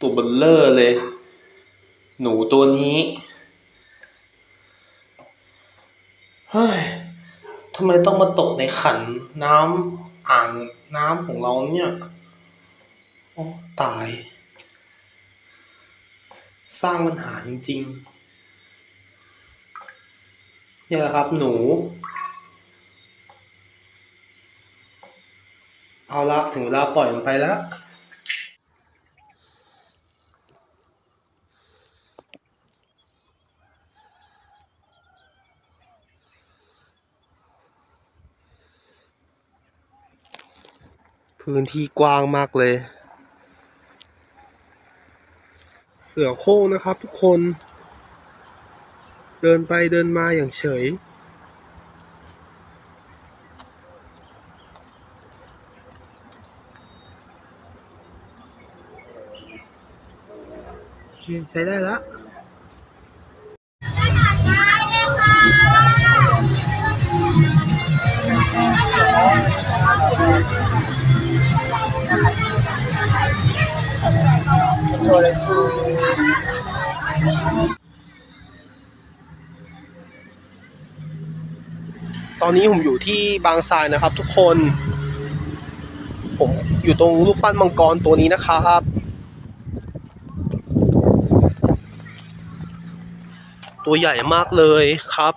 ตัวเบลเลอร์เลย หนูตัวนี้เฮ้ยทำไมต้องมาตกในขันน้ำอ่างน้ำของเราเนี่ยโอ้ตาย สร้างปัญหาจริงๆ เนี่ยแหละครับหนู เอาละถึงเวลาปล่อยมันไปแล้ว พื้นที่กว้างมากเลย เสือโคร่งนะครับทุกคน เดินไปเดินมาอย่างเฉย ใช้ได้แล้ว ตอนนี้ผมอยู่ที่บางทรายนะครับ ทุกคน ผมอยู่ตรงรูปปั้นมังกรตัวนี้นะครับตัวใหญ่มากเลยครับ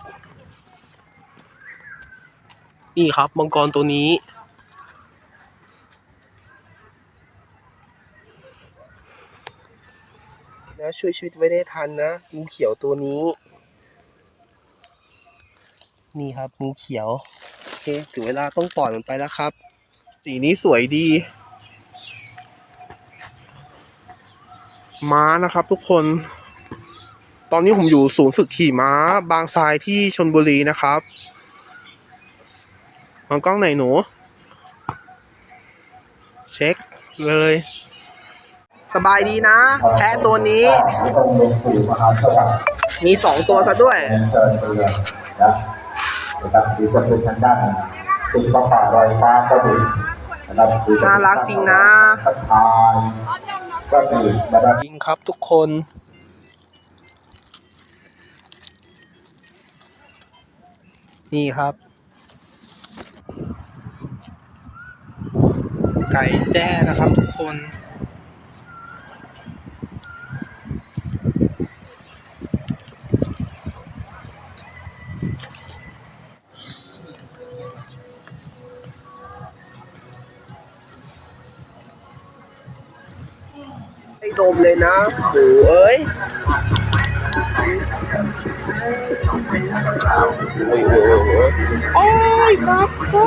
นี่ครับมังกรตัวนี้ นะ ช่วยชีวิตไว้ได้ทันนะงูเขียวตัวนี้ นี่ครับงูเขียวโอเคถึงเวลาต้องปล่อยมันไปแล้วครับ สีนี้สวยดี ม้านะครับทุกคน ตอนนี้ผมอยู่ศูนย์ฝึกขี่ม้า บางทรายที่ชนบุรีนะครับมองกล้องไหนหนู เช็คเลย สบายดีนะ แพะตัวนี้ไม่ต้องลงสู่มหาสวัสดิ์มีสองตัวซะด้วยเรียนเชิญเรือนะนะครับหรือจะเป็นทางด้านตุกปลาป่าลอยฟ้าก็ดีนะครับหอจะเป็น่ารักจริงนะสะพานก็ดีนะครับจริงครับทุกคน นี่ครับ ไก่แจ้นะครับทุกคน ดมเลยนะหมูเอ้ยโอ้ยครับพ่อ